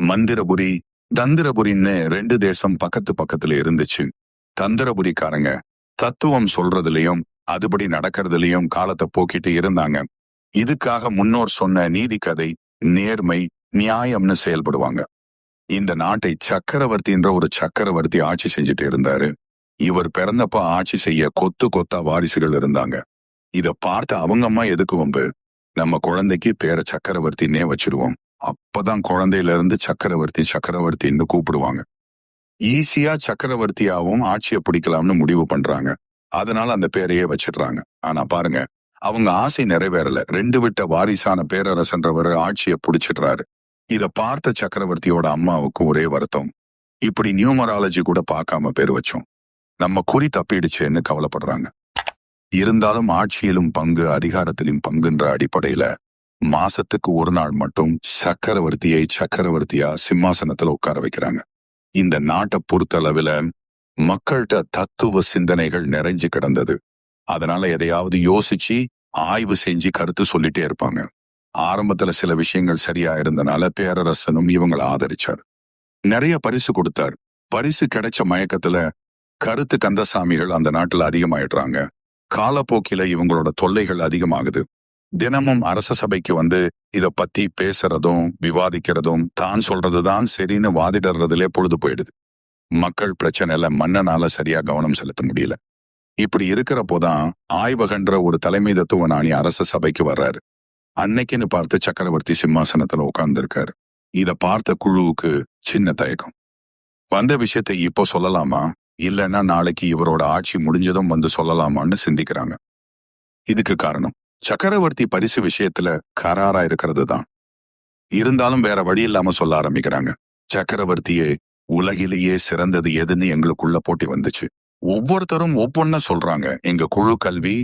மந்திரபுரி தந்திரபுரின்னு ரெண்டு தேசம் பக்கத்து பக்கத்துல இருந்துச்சு. தந்திரபுரிக்காரங்க தத்துவம் சொல்றதுலயும் அதுபடி நடக்கிறதுலயும் காலத்தை போக்கிட்டு இருந்தாங்க. இதுக்காக முன்னோர் சொன்ன நீதி கதை நேர்மை நியாயம்னு செயல்படுவாங்க. இந்த நாட்டை சக்கரவர்த்தின்ற ஒரு சக்கரவர்த்தி ஆட்சி செஞ்சுட்டு இருந்தாரு. இவர் பிறந்தப்ப ஆட்சி செய்ய கொத்து கொத்தா வாரிசுகள் இருந்தாங்க. இத பார்த்து அவங்க அம்மா எதுக்கு வம்பு? நம்ம குழந்தைக்கு பேர சக்கரவர்த்தின்னே வச்சிருவோம். அப்பதான் குழந்தையில இருந்து சக்கரவர்த்தி சக்கரவர்த்தின்னு கூப்பிடுவாங்க. ஈஸியா சக்கரவர்த்தியாவும் ஆட்சியை பிடிக்கலாம்னு முடிவு பண்றாங்க. அதனால அந்த பேரையே வச்சிடுறாங்க. ஆனா பாருங்க அவங்க ஆசை நிறைவேறல. ரெண்டு விட்ட வாரிசான பேரரசன்றவர் ஆட்சியை பிடிச்சிடுறாரு. இத பார்த்த சக்கரவர்த்தியோட அம்மாவுக்கு ஒரே வருத்தம். இப்படி நியூமராலஜி கூட பார்க்காம பேர் வச்சோம். நம்ம குறி தப்பிடுச்சேன்னு கவலைப்படுறாங்க. இருந்தாலும் ஆட்சியிலும் பங்கு அதிகாரத்திலும் பங்குன்ற அடிப்படையில மாசத்துக்கு ஒரு நாள் மட்டும் சக்கரவர்த்தியை சக்கரவர்த்தியா சிம்மாசனத்துல உட்கார வைக்கிறாங்க. இந்த நாட்டை பொறுத்தளவுல மக்கள்கிட்ட தத்துவ சிந்தனைகள் நிறைஞ்சு கிடந்தது. அதனால எதையாவது யோசிச்சு ஆய்வு செஞ்சு கருத்து சொல்லிட்டே இருப்பாங்க. ஆரம்பத்துல சில விஷயங்கள் சரியா இருந்தனால பேரரசனும் இவங்களை ஆதரிச்சார். நிறைய பரிசு கொடுத்தார். பரிசு கிடைச்ச மயக்கத்துல கருத்து கந்தசாமிகள் அந்த நாட்டுல அதிகமாயிடுறாங்க. காலப்போக்கில இவங்களோட தொல்லைகள் அதிகமாகுது. தினமும் அரச சபைக்கு வந்து இத பத்தி பேசுறதும் விவாதிக்கிறதும் தான் சொல்றதுதான் சரின்னு வாதிடுறதுலே பொழுது போயிடுது. மக்கள் பிரச்சனைல மன்னனால சரியா கவனம் செலுத்த முடியல. இப்படி இருக்கிறப்போதான் ஆய்வகன்ற ஒரு தலைமை தத்துவ நாணி அரச சபைக்கு வர்றாரு. அன்னைக்குன்னு பார்த்து சக்கரவர்த்தி சிம்மாசனத்துல உட்கார்ந்துருக்காரு. இத பார்த்த குழுவுக்கு சின்ன தயக்கம். வந்த விஷயத்தை இப்போ சொல்லலாமா? இல்லைன்னா நாளைக்கு இவரோட ஆட்சி முடிஞ்சதும் வந்து சொல்லலாமான்னு சிந்திக்கிறாங்க. இதுக்கு காரணம். சக்கரவர்த்தி பரிசு விஷயத்துல கராரா இருக்கிறது தான் இருந்தாலும் வேற வழி இல்லாம சொல்ல ஆரம்பிக்கிறாங்க. சக்கரவர்த்தியே உலகிலேயே சிறந்தது எதுன்னு எங்களுக்குள்ள போட்டி வந்துச்சு. ஒவ்வொருத்தரும் ஒவ்வொன்ன சொல்றாங்க. எங்க குழு கல்வி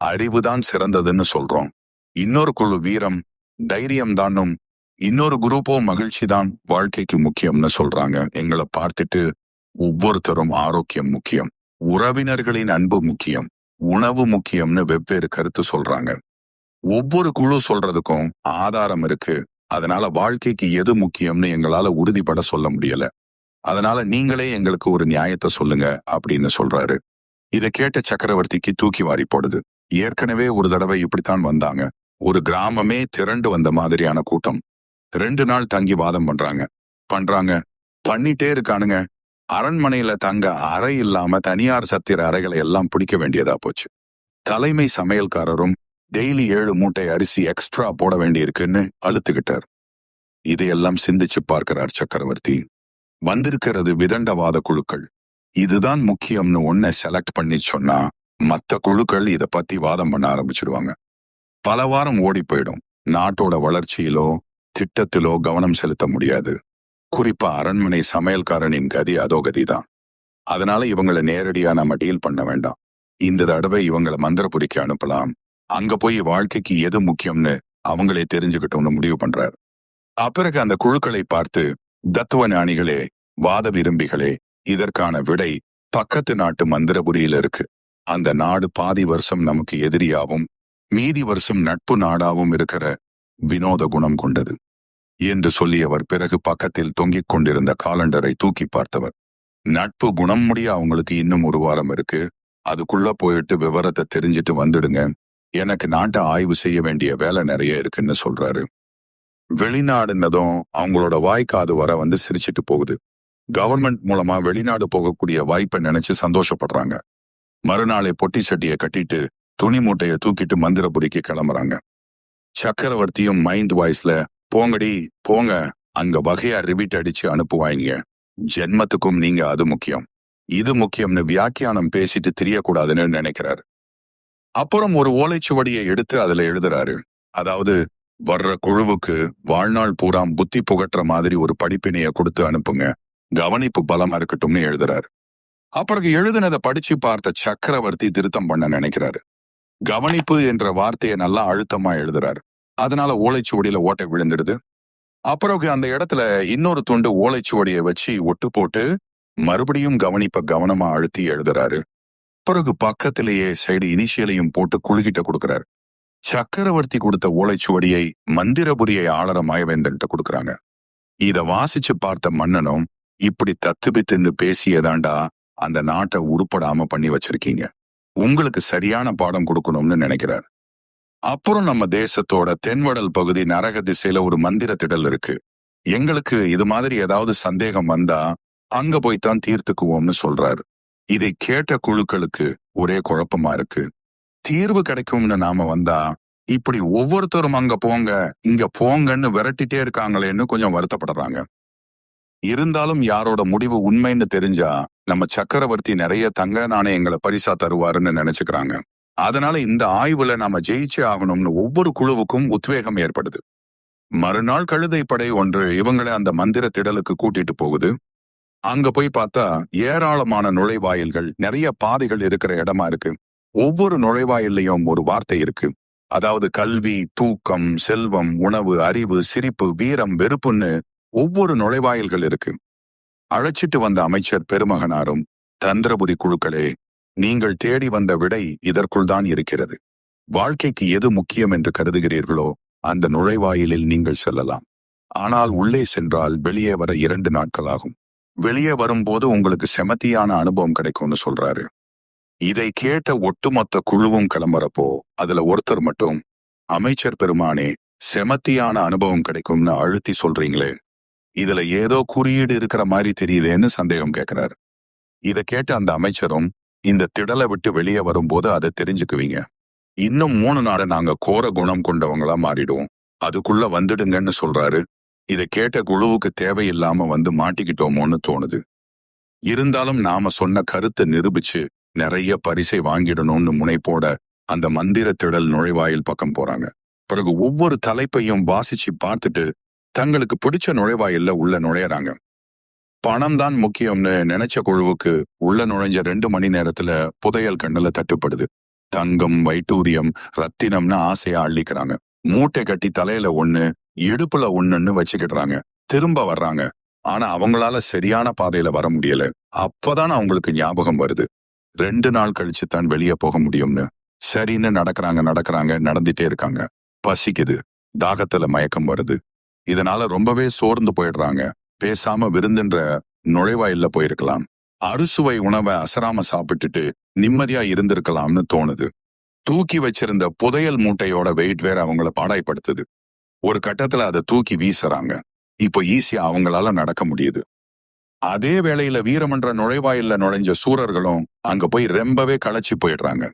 அறிவுதான் சிறந்ததுன்னு சொல்றோம். இன்னொரு குழு வீரம் தைரியம் தானும் இன்னொரு குரூப்போ மகிழ்ச்சி தான் வாழ்க்கைக்கு முக்கியம்னு சொல்றாங்க. எங்களை பார்த்துட்டு ஒவ்வொருத்தரும் ஆரோக்கியம் முக்கியம். உறவினர்களின் அன்பு முக்கியம். உணவு முக்கியம்னு வெவ்வேறு கருத்து சொல்றாங்க. ஒவ்வொரு குழு சொல்றதுக்கும் ஆதாரம் இருக்கு. அதனால வாழ்க்கைக்கு எது முக்கியம்னு எங்களால உறுதிப்பட சொல்ல முடியல. அதனால நீங்களே எங்களுக்கு ஒரு நியாயத்தை சொல்லுங்க அப்படின்னு சொல்றாரு. இதை கேட்ட சக்கரவர்த்திக்கு தூக்கி வாரி போடுது. ஏற்கனவே ஒரு தடவை இப்படித்தான் வந்தாங்க. ஒரு கிராமமே திரண்டு வந்த மாதிரியான கூட்டம். ரெண்டு நாள் தங்கி வாதம் பண்றாங்க. பண்றாங்க. பண்ணிட்டே இருக்கானுங்க. அரண்மனையில தங்க அறை இல்லாம தனியார் சத்திர அறைகளை எல்லாம் பிடிக்க வேண்டியதா போச்சு. தலைமை சமையல்காரரும் டெய்லி ஏழு மூட்டை அரிசி எக்ஸ்ட்ரா போட வேண்டியிருக்குன்னு அழுத்துக்கிட்டார். இதையெல்லாம் சிந்திச்சு பார்க்கிறார் சக்கரவர்த்தி. வந்திருக்கிறது விதண்டவாத குழுக்கள். இதுதான் முக்கியம்னு ஒன்ன செலக்ட் பண்ணி சொன்னா மத்த குழுக்கள் இத பத்தி வாதம் பண்ண ஆரம்பிச்சிடுவாங்க பல வாரம் ஓடி போயிடும். நாட்டோட வளர்ச்சியிலோ திட்டத்திலோ கவனம் செலுத்த முடியாது. குறிப்பா அரண்மனை சமையல்காரனின் கதி அதோ கதிதான். அதனால இவங்களை நேரடியா நம்ம டீல் பண்ண வேண்டாம். இந்த தடவை இவங்களை மந்திரபுரிக்கு அனுப்பலாம். அங்க போய் வாழ்க்கைக்கு எது முக்கியம்னு அவங்களே தெரிஞ்சுக்கிட்டோம்னு முடிவு பண்றார். அப்பிறகு அந்த குழுக்களை பார்த்து தத்துவ ஞானிகளே வாத விரும்பிகளே இதற்கான விடை பக்கத்து நாட்டு மந்திரபுரியில இருக்கு. அந்த நாடு பாதி வருஷம் நமக்கு எதிரியாவும் மீதி வருஷம் நட்பு நாடாவும் இருக்கிற வினோத குணம் கொண்டது. என்று சொல்லியவர் பிறகு பக்கத்தில் தொங்கிக் கொண்டிருந்த காலண்டரை தூக்கி பார்த்தவர். நட்பு குணம் முடிய அவங்களுக்கு இன்னும் ஒரு வாரம் இருக்கு. அதுக்குள்ள போயிட்டு விவரத்தை தெரிஞ்சிட்டு வந்துடுங்க. எனக்கு நாட்டை ஆய்வு செய்ய வேண்டிய வேலை நிறைய இருக்குன்னு சொல்றாரு. வெளிநாடுன்னதும் அவங்களோட வாய்க்காது வர வந்து சிரிச்சிட்டு போகுது. கவர்மெண்ட் மூலமா வெளிநாடு போகக்கூடிய வாய்ப்பை நினைச்சு சந்தோஷப்படுறாங்க. மறுநாளை பொட்டி சட்டியை கட்டிட்டு துணி மூட்டையை தூக்கிட்டு மந்திரபுரிக்கு கிளம்புறாங்க. சக்கரவர்த்தியும் மைண்ட் வாய்ஸ்ல போங்கடி போங்க. அங்க வகையா ரிவிட் அடிச்சு அனுப்புவாங்க ஜென்மத்துக்கும் நீங்க அது முக்கியம். இது முக்கியம்னு வியாக்கியானம் பேசிட்டு தெரியக்கூடாதுன்னு நினைக்கிறாரு. அப்புறம் ஒரு ஓலைச்சுவடியை எடுத்து அதுல எழுதுறாரு. அதாவது வர்ற குழுவுக்கு வாழ்நாள் பூராம் புத்தி புகட்டுற மாதிரி ஒரு படிப்பினைய கொடுத்து அனுப்புங்க. கவனிப்பு பலமா இருக்கட்டும்னு எழுதுறாரு. அப்புறம் எழுதுனதை படிச்சு பார்த்த சக்கரவர்த்தி திருத்தம் பண்ண நினைக்கிறாரு. கவனிப்பு என்ற வார்த்தையை நல்லா அழுத்தமா எழுதுறாரு. அதனால ஓலைச்சுவடியில ஓட்டை விழுந்துடுது. அப்புறம் அந்த இடத்துல இன்னொரு துண்டு ஓலைச்சுவடியை வச்சு ஒட்டு போட்டு மறுபடியும் கவனிப்ப கவனமா அழுத்தி எழுதுறாரு. பிறகு பக்கத்திலேயே சைடு இனிஷியலையும் போட்டு குழுகிட்ட கொடுக்கறாரு. சக்கரவர்த்தி கொடுத்த ஓலைச்சுவடியை மந்திரபுரியை ஆளர மாயவேந்தன்ட்ட கொடுக்குறாங்க. இத வாசிச்சு பார்த்த மன்னனும் இப்படி தத்துபித்துன்னு பேசியதாண்டா அந்த நாட்டை உருப்படாம பண்ணி வச்சிருக்கீங்க. உங்களுக்கு சரியான பாடம் கொடுக்கணும்னு நினைக்கிறார். அப்புறம் நம்ம தேசத்தோட தென்வடல் பகுதி நரக திசையில ஒரு மந்திர திடல் இருக்கு. எங்களுக்கு இது மாதிரி ஏதாவது சந்தேகம் வந்தா அங்க போய்தான் தீர்த்துக்குவோம்னு சொல்றாரு. இதை கேட்ட குழுக்களுக்கு ஒரே குழப்பமா இருக்கு. தீர்வு கிடைக்கும்னு நாம வந்தா இப்படி ஒவ்வொருத்தரும் அங்க போங்க இங்க போங்கன்னு விரட்டிட்டே இருக்காங்களேன்னு கொஞ்சம் வருத்தப்படுறாங்க. இருந்தாலும் யாரோட முடிவு உண்மைன்னு தெரிஞ்சா நம்ம சக்கரவர்த்தி நிறைய தங்க நாணயங்களை பரிசா தருவாருன்னு நினைச்சுக்கிறாங்க. அதனால இந்த ஆய்வுல நாம ஜெயிச்சே ஆகணும்னு ஒவ்வொரு குழுவுக்கும் உத்வேகம் ஏற்படுது. மறுநாள் கழுதை படை ஒன்று இவங்களை அந்த மந்திர திடலுக்கு கூட்டிட்டு போகுது. அங்க போய் பார்த்தா ஏராளமான நுழைவாயில்கள் நிறைய பாதைகள் இருக்கிற இடமா இருக்கு. ஒவ்வொரு நுழைவாயில்லையும் ஒரு வார்த்தை இருக்கு. அதாவது கல்வி தூக்கம் செல்வம் உணவு அறிவு சிரிப்பு வீரம் வெறுப்புன்னு ஒவ்வொரு நுழைவாயில்கள் இருக்கு. அழைச்சிட்டு வந்த அமைச்சர் பெருமகனாரும் தந்திரபுரி குழுக்களே நீங்கள் தேடி வந்த விடை இதற்குள் தான் இருக்கிறது. வாழ்க்கைக்கு எது முக்கியம் என்று கருதுகிறீர்களோ அந்த நுழைவாயிலில் நீங்கள் செல்லலாம். ஆனால் உள்ளே சென்றால் வெளியே வர இரண்டு நாட்கள் ஆகும். வெளியே வரும்போது உங்களுக்கு செமத்தியான அனுபவம் கிடைக்கும்னு சொல்றாரு. இதை கேட்ட ஒட்டுமொத்த குழுவும் கிளம்புறப்போ அதுல ஒருத்தர் மட்டும் அமைச்சர் பெருமானே செமத்தியான அனுபவம் கிடைக்கும்னு அழுத்தி சொல்றீங்களே. இதுல ஏதோ குறியீடு இருக்கிற மாதிரி தெரியுதேன்னு சந்தேகம் கேட்கிறாரு இத கேட்ட அந்த அமைச்சரும் இந்த திடலை விட்டு வெளியே வரும்போது அதை தெரிஞ்சுக்குவீங்க. இன்னும் மூணு நாளை நாங்க கோர குணம் கொண்டவங்களா மாறிடுவோம். அதுக்குள்ள வந்துடுங்கன்னு சொல்றாரு. இதை கேட்ட குழுவுக்கு தேவையில்லாம வந்து மாட்டிக்கிட்டோமோன்னு தோணுது. இருந்தாலும் நாம சொன்ன கருத்தை நிரூபிச்சு நிறைய பரிசை வாங்கிடணும்னு முனைப்போட அந்த மந்திர திடல் நுழைவாயில் பக்கம் போறாங்க. பிறகு ஒவ்வொரு தலைப்பையும் வாசிச்சு பார்த்துட்டு தங்களுக்கு பிடிச்ச நுழைவாயில்ல உள்ள நுழையறாங்க. பணம் தான் முக்கியம்னு நினைச்ச குழுவுக்கு உள்ள நுழைஞ்ச ரெண்டு மணி நேரத்துல புதையல் கண்ணுல தட்டுப்படுது. தங்கம் வைட்டூரியம் ரத்தினம்னு ஆசையா அள்ளிக்கிறாங்க. மூட்டை கட்டி தலையில ஒண்ணு இடுப்புல ஒண்ணுன்னு வச்சுக்கிடுறாங்க. திரும்ப வர்றாங்க. ஆனா அவங்களால சரியான பாதையில வர முடியல. அப்பதான் அவங்களுக்கு ஞாபகம் வருது. ரெண்டு நாள் கழிச்சு தான் வெளியே போக முடியும்னு. சரின்னு நடக்கறாங்க நடக்கறாங்க நடந்துட்டே இருக்காங்க. பசிக்குது. தாகத்துல மயக்கம் வருது. இதனால ரொம்பவே சோர்ந்து போயிடுறாங்க. பேசாம விருந்துன்ற நுழைவாயில்ல போயிருக்கலாம். அறுசுவை உணவை அசராம சாப்பிட்டுட்டு நிம்மதியா இருந்திருக்கலாம்னு தோணுது. தூக்கி வச்சிருந்த புதையல் மூட்டையோட வெயிட் வேற அவங்கள பாடாய்ப்படுத்துது. ஒரு கட்டத்துல அதை தூக்கி வீசுறாங்க. இப்போ ஈஸியா அவங்களால நடக்க முடியுது. அதே வேளையில வீரமன்ற நுழைவாயில்ல நுழைஞ்ச சூரர்களும் அங்க போய் ரொம்பவே களைச்சி போயிடுறாங்க.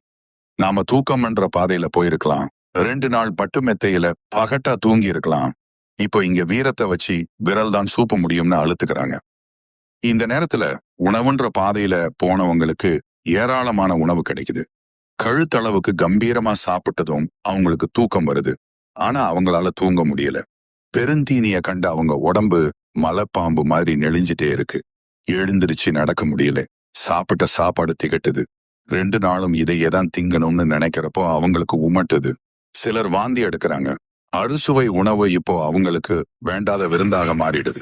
நாம தூக்கம்ன்ற பாதையில போயிருக்கலாம். ரெண்டு நாள் பட்டு மெத்தையில பகட்டா தூங்கி இருக்கலாம். இப்போ இங்க வீரத்தை வச்சு விரல் தான் சூப்ப முடியும்னு அழுத்துக்கிறாங்க. இந்த நேரத்துல உணவுன்ற பாதையில போனவங்களுக்கு ஏராளமான உணவு கிடைக்குது. கழுத்தளவுக்கு கம்பீரமா சாப்பிட்டதும் அவங்களுக்கு தூக்கம் வருது. ஆனா அவங்களால தூங்க முடியல. பெருந்தீனிய கண்டு அவங்க உடம்பு மலைப்பாம்பு மாதிரி நெளிஞ்சிட்டே இருக்கு. எழுந்திருச்சு நடக்க முடியல. சாப்பிட்ட சாப்பாடு திகட்டுது. ரெண்டு நாளும் இதையே தான் திங்கணும்னு நினைக்கிறப்போ அவங்களுக்கு உமட்டுது. சிலர் வாந்தி எடுக்கிறாங்க. அறுசுவை உணவு இப்போ அவங்களுக்கு வேண்டாத விருந்தாக மாறிடுது.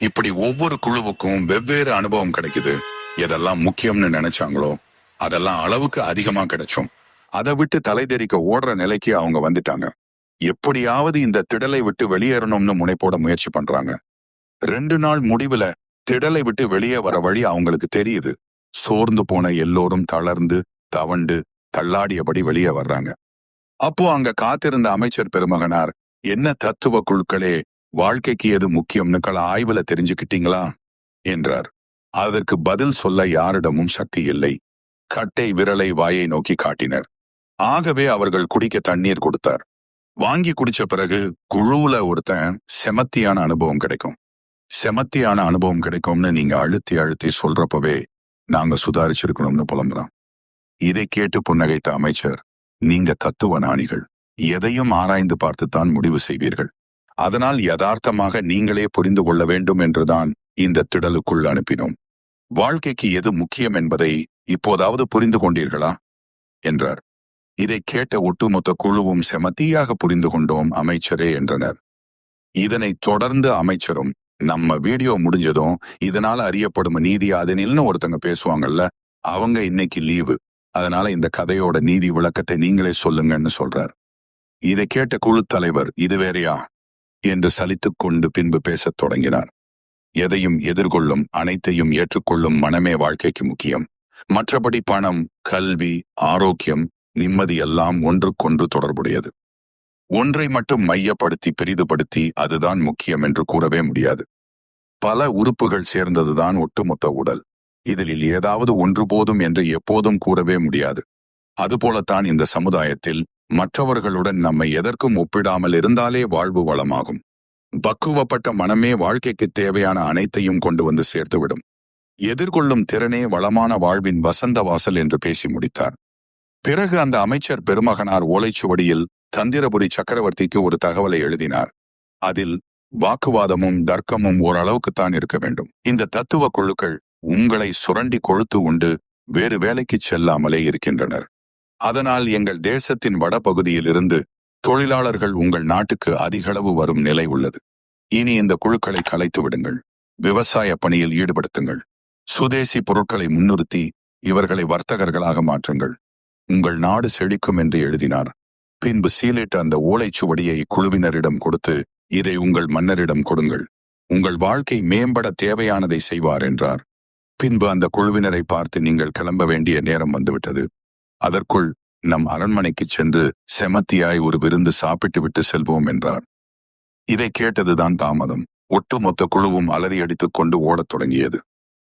இப்படி ஒவ்வொரு குழுவுக்கும் வெவ்வேறு அனுபவம் கிடைக்குது. எதெல்லாம் முக்கியம்னு நினைச்சாங்களோ அதெல்லாம் அளவுக்கு அதிகமா கிடைச்சும். அதை விட்டு தலை தெறிக்க ஓடுற நிலைக்கு அவங்க வந்துட்டாங்க. எப்படியாவது இந்த திடலை விட்டு வெளியேறணும்னு முனைப்போட முயற்சி பண்றாங்க. ரெண்டு நாள் முடிவுல திடலை விட்டு வெளியே வர வழி அவங்களுக்கு தெரியுது. சோர்ந்து போன எல்லோரும் தளர்ந்து தவண்டு தள்ளாடியபடி வெளியே வர்றாங்க. அப்போ அங்க காத்திருந்த அமைச்சர் பெருமகனார் என்ன தத்துவ குழுக்களே வாழ்க்கைக்கு எது முக்கியம்னு கல ஆய்வுல தெரிஞ்சுக்கிட்டீங்களா? என்றார். அதற்கு பதில் சொல்ல யாரிடமும் சக்தி இல்லை. கட்டை விரலை வாயை நோக்கி காட்டினர். ஆகவே அவர்கள் குடிக்க தண்ணீர் கொடுத்தார். வாங்கி குடிச்ச பிறகு குழுவுல ஒருத்தன் செமத்தியான அனுபவம் கிடைக்கும். செமத்தியான அனுபவம் கிடைக்கும்னு நீங்க அழுத்தி அழுத்தி சொல்றப்பவே நாங்க சுதாரிச்சிருக்கணும்னு புலம்புறோம் இதை கேட்டு புன்னகைத்த அமைச்சர் நீங்க தத்துவ ஞானிகள். எதையும் ஆராய்ந்து பார்த்துத்தான் முடிவு செய்வீர்கள். அதனால் யதார்த்தமாக நீங்களே புரிந்து கொள்ள வேண்டும் என்றுதான் இந்த திடலுக்குள் அனுப்பினோம். வாழ்க்கைக்கு எது முக்கியம் என்பதை இப்போதாவது புரிந்து கொண்டீர்களா? என்றார். இதை கேட்ட ஒட்டுமொத்த குழுவும் செமத்தியாக புரிந்து கொண்டோம் அமைச்சரே என்றனர். இதனைத் தொடர்ந்து அமைச்சரும் நம்ம வீடியோ முடிஞ்சதும் இதனால அறியப்படும் நீதி அதனில்னு ஒருத்தங்க பேசுவாங்கல்ல அவங்க இன்னைக்கு லீவு. அதனால இந்த கதையோட நீதி விளக்கத்தை நீங்களே சொல்லுங்கன்னு சொல்றார். இதை கேட்ட குழு தலைவர் இது வேறையா? என்று சலித்துக் கொண்டு பின்பு பேசத் தொடங்கினார். எதையும் எதிர்கொள்ளும் அனைத்தையும் ஏற்றுக்கொள்ளும் மனமே வாழ்க்கைக்கு முக்கியம். மற்றபடி பணம் கல்வி ஆரோக்கியம் நிம்மதி எல்லாம் ஒன்றுக்கொன்று தொடர்புடையது. ஒன்றை மட்டும் மையப்படுத்தி பெரிதுபடுத்தி அதுதான் முக்கியம் என்று கூறவே முடியாது. பல உறுப்புகள் சேர்ந்ததுதான் ஒட்டுமொத்த உடல். இதில் ஏதாவது ஒன்று போதும் என்று எப்போதும் கூறவே முடியாது. அதுபோலத்தான் இந்த சமுதாயத்தில் மற்றவர்களுடன் நம்மை எதற்கும் ஒப்பிடாமல் இருந்தாலே வாழ்வு வளமாகும். பக்குவப்பட்ட மனமே வாழ்க்கைக்கு தேவையான அனைத்தையும் கொண்டு வந்து சேர்த்துவிடும். எதிர்கொள்ளும் திறனே வளமான வாழ்வின் வசந்த வாசல் என்று பேசி முடித்தார். பிறகு அந்த அமைச்சர் பெருமகனார் ஓலைச்சுவடியில் தந்திரபுரி சக்கரவர்த்திக்கு ஒரு தகவலை எழுதினார். அதில் வாக்குவாதமும் தர்க்கமும் ஓரளவுக்குத்தான் இருக்க வேண்டும். இந்த தத்துவ குழுக்கள் உங்களை சுரண்டி கொழுத்து உண்டு வேறு வேலைக்கு செல்லாமலே இருக்கின்றனர். அதனால் எங்கள் தேசத்தின் வடபகுதியிலிருந்து தொழிலாளர்கள் உங்கள் நாட்டுக்கு அதிகளவு வரும் நிலை உள்ளது. இனி இந்த குழுக்களை கலைத்து விடுங்கள். விவசாய பணியில் ஈடுபடுத்துங்கள். சுதேசி பொருட்களை முன்னிறுத்தி இவர்களை வர்த்தகர்களாக மாற்றுங்கள். உங்கள் நாடு செழிக்கும் என்று எழுதினார். பின்பு சீலிட்ட அந்த ஓலைச்சுவடியை குழுவினரிடம் கொடுத்து இதை உங்கள் மன்னரிடம் கொடுங்கள். உங்கள் வாழ்க்கை மேம்பட தேவையானதை செய்வார் என்றார். பின்பு அந்த குழுவினரை பார்த்து நீங்கள் கிளம்ப வேண்டிய நேரம் வந்துவிட்டது. அதற்குள் நம் அரண்மனைக்குச் சென்று செமத்தியாய் ஒரு விருந்து சாப்பிட்டு விட்டு செல்வோம் என்றார். இதை கேட்டதுதான் தாமதம். ஒட்டுமொத்த குழுவும் அலறி அடித்துக் கொண்டு ஓடத் தொடங்கியது.